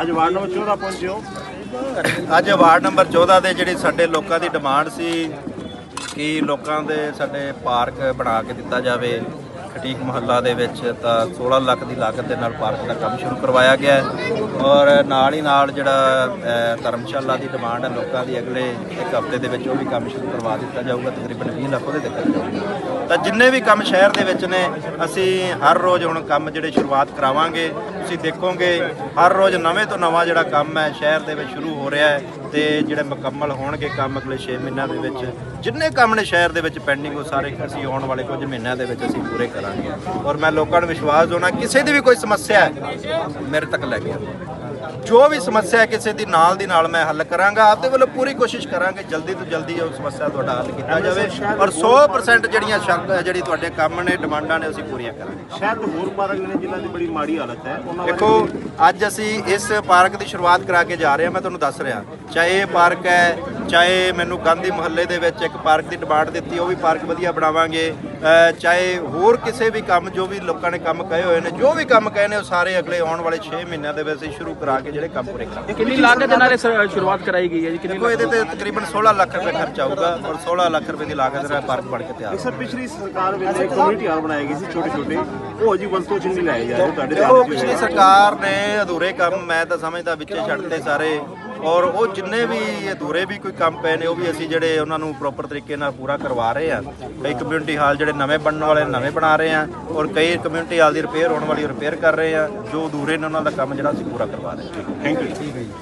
ਅੱਜ ward number 14 ਪਹੁੰਚੇ ਹੋ। ਅੱਜ ਵਾਰਡ ਨੰਬਰ 14 ਦੇ ਜਿਹੜੀ ਸਾਡੇ ਲੋਕਾਂ ਦੀ ਡਿਮਾਂਡ ਸੀ ਕਿ ਲੋਕਾਂ ਦੇ ਸਾਡੇ ਪਾਰਕ ਬਣਾ ਕੇ ਦਿੱਤਾ ਜਾਵੇ। ਖਟੀਕ ਮੁਹੱਲਾ ਦੇ ਵਿੱਚ ਤਾਂ 16 ਲੱਖ ਦੀ ਲਾਗਤ ਦੇ ਨਾਲ ਪਾਰਕ ਦਾ ਕੰਮ ਸ਼ੁਰੂ ਕਰਵਾਇਆ ਗਿਆ ਹੈ। ਔਰ ਨਾਲ ਹੀ ਨਾਲ ਜਿਹੜਾ ਧਰਮਸ਼ਾਲਾ ਦੀ ਡਿਮਾਂਡ ਹੈ, ਲੋਕਾਂ ਦੀ ਅਗਲੇ ਇੱਕ ਹਫ਼ਤੇ ਦੇ ਵਿੱਚ ਉਹ ਵੀ ਕੰਮ ਸ਼ੁਰੂ ਕਰਵਾ ਦਿੱਤਾ ਜਾਊਗਾ, ਤਕਰੀਬਨ 20 ਲੱਖ ਉਹਦੇ ਤੇ ਜਾਊਗਾ ਤਾਂ ਜਿੰਨੇ ਵੀ ਕੰਮ ਸ਼ਹਿਰ ਦੇ ਵਿੱਚ ਨੇ, ਅਸੀਂ ਹਰ ਰੋਜ਼ ਹੁਣ ਕੰਮ ਜਿਹੜੇ ਸ਼ੁਰੂਆਤ ਕਰਾਵਾਂਗੇ, ਤੁਸੀਂ ਦੇਖੋਗੇ, ਹਰ ਰੋਜ਼ ਨਵੇਂ ਤੋਂ ਨਵਾਂ ਜਿਹੜਾ ਕੰਮ ਹੈ, ਸ਼ਹਿਰ ਦੇ ਵਿੱਚ ਸ਼ੁਰੂ ਹੋ ਰਿਹਾ ਹੈ। ਤੇ ਜਿਹੜੇ ਮੁਕੰਮਲ ਹੋਣਗੇ ਕੰਮ ਅਗਲੇ 6 ਮਹੀਨਿਆਂ ਦੇ ਵਿੱਚ, ਜਿੰਨੇ ਕੰਮ ਨੇ ਸ਼ਹਿਰ ਦੇ ਵਿੱਚ ਪੈਂਡਿੰਗ ਉਹ ਸਾਰੇ ਅਸੀਂ ਆਉਣ ਵਾਲੇ ਕੁਝ ਮਹੀਨਿਆਂ ਦੇ ਵਿੱਚ ਅਸੀਂ ਪੂਰੇ ਕਰਾਂਗੇ। ਔਰ ਮੈਂ ਲੋਕਾਂ ਨੂੰ ਵਿਸ਼ਵਾਸ ਦਿਵਾਉਣਾ, ਕਿਸੇ ਦੀ ਵੀ ਕੋਈ ਸਮੱਸਿਆ ਹੈ, ਮੇਰੇ ਤੱਕ ਲੈ ਕੇ ਆਓ। ਜੋ ਵੀ ਸਮੱਸਿਆ ਕਿਸੇ ਦੀ ਨਾਲ ਦੀ ਨਾਲ ਮੈਂ ਹੱਲ ਕਰਾਂਗਾ ਆਪਦੇ ਵੱਲੋਂ ਪੂਰੀ ਕੋਸ਼ਿਸ਼ ਕਰਾਂਗੇ ਜਲਦੀ ਤੋਂ ਜਲਦੀ ਉਹ ਸਮੱਸਿਆ ਤੁਹਾਡਾ ਹੱਲ ਕੀਤਾ ਜਾਵੇ ਔਰ 100% ਜਿਹੜੀਆਂ ਸ਼ਰਤ ਜਿਹੜੀ ਤੁਹਾਡੇ ਕੰਮ ਨੇ ਡਿਮਾਂਡਾਂ ਨੇ ਅਸੀਂ ਪੂਰੀਆਂ ਕਰਾਂਗੇ। ਸ਼ਾਇਦ ਹੋਰ ਪਾਰਕ ਨੇ ਜਿਨ੍ਹਾਂ ਦੀ ਬੜੀ ਮਾੜੀ ਹਾਲਤ ਹੈ ਉਹਨਾਂ ਦੇਖੋ ਅੱਜ ਅਸੀਂ ਇਸ ਪਾਰਕ ਦੀ ਸ਼ੁਰੂਆਤ ਕਰਾ ਕੇ ਜਾ ਰਹੇ ਹਾਂ ਮੈਂ ਤੁਹਾਨੂੰ ਦੱਸ ਰਿਹਾ। ਚਾਹੇ ਇਹ ਪਾਰਕ ਹੈ ਚਾਹੇ ਮੈਨੂੰ ਗਾਂਧੀ ਮੁਹੱਲੇ ਦੇ ਵਿੱਚ ਇੱਕ ਪਾਰਕ ਦੀ ਡਿਮਾਂਡ ਦਿੱਤੀ ਉਹ ਵੀ ਪਾਰਕ ਵਧੀਆ ਬਣਾਵਾਂਗੇ। ਚਾਹੇ ਹੋਰ ਕਿਸੇ ਵੀ ਕੰਮ ਜੋ ਵੀ ਲੋਕਾਂ ਨੇ ਕੰਮ ਕਹੇ ਹੋਏ ਨੇ ਜੋ ਵੀ ਕੰਮ ਕਹੇ ਨੇ ਉਹ ਸਾਰੇ ਅਗਲੇ ਆਉਣ ਵਾਲੇ 6 ਮਹੀਨਿਆਂ ਦੇ ਵਿੱਚ ਅਸੀਂ ਸ਼ੁਰੂ ਕਰਾ ਕੇ ਜਿਹੜੇ ਕੰਮ ਪੂਰੇ ਕਰਾਂਗੇ। ਕਿੰਨੀ ਲਾਗਤ ਦੇ ਨਾਲ ਸ਼ੁਰੂਆਤ ਕਰਾਈ ਗਈ ਹੈ ਜੀ? ਕਿੰਨੀ ਦੇਖੋ ਇਹਦੇ ਤੇ ਤਕਰੀਬਨ 16 ਲੱਖ ਰੁਪਏ ਖਰਚ ਆਊਗਾ ਔਰ 16 ਲੱਖ ਰੁਪਏ ਦੀ ਲਾਗਤ ਨਾਲ ਪਾਰਕ ਬਣ ਕੇ ਤਿਆਰ ਸਰ ਪਿਛਲੀ ਸਰਕਾਰ ਵੇਲੇ ਕਮਿਊਨਿਟੀ ਹਾਲ ਬਣਾਏ ਗਏ ਸੀ ਛੋਟੇ ਛੋਟੇ ਉਹ ਅਜੀ ਵਸਤੂ ਚ ਨਹੀਂ ਲਾਏ ਜਾ ਰਹੇ ਤੁਹਾਡੇ ਦੇਖੋ ਪਿਛਲੀ। ਸਰਕਾਰ ਨੇ ਅਧੂਰੇ ਕੰਮ ਮੈਂ ਤਾਂ ਸਮਝਦਾ ਵਿੱਚੇ ਛੱਡਤੇ ਸਾਰੇ। ਔਰ ਉਹ ਜਿੰਨੇ ਵੀ ਅਧੂਰੇ ਵੀ ਕੋਈ ਕੰਮ ਪਏ ਨੇ, ਉਹ ਵੀ ਅਸੀਂ ਜਿਹੜੇ ਉਹਨਾਂ ਨੂੰ ਪ੍ਰੋਪਰ ਤਰੀਕੇ ਨਾਲ ਪੂਰਾ ਕਰਵਾ ਰਹੇ ਆ ਕਈ ਕਮਿਊਨਿਟੀ ਹਾਲ ਜਿਹੜੇ ਨਵੇਂ ਬਣਨ ਵਾਲੇ, ਨਵੇਂ ਬਣਾ ਰਹੇ ਆ ਔਰ ਕਈ ਕਮਿਊਨਿਟੀ ਹਾਲ ਦੀ ਰਿਪੇਅਰ ਹੋਣ ਵਾਲੀ ਰਿਪੇਅਰ ਕਰ ਰਹੇ ਆ ਜੋ ਅਧੂਰੇ ਨੇ ਉਹਨਾਂ ਦਾ ਕੰਮ ਜਿਹੜਾ ਅਸੀਂ ਪੂਰਾ ਕਰਵਾ ਰਹੇ ਹਾਂ। Thank you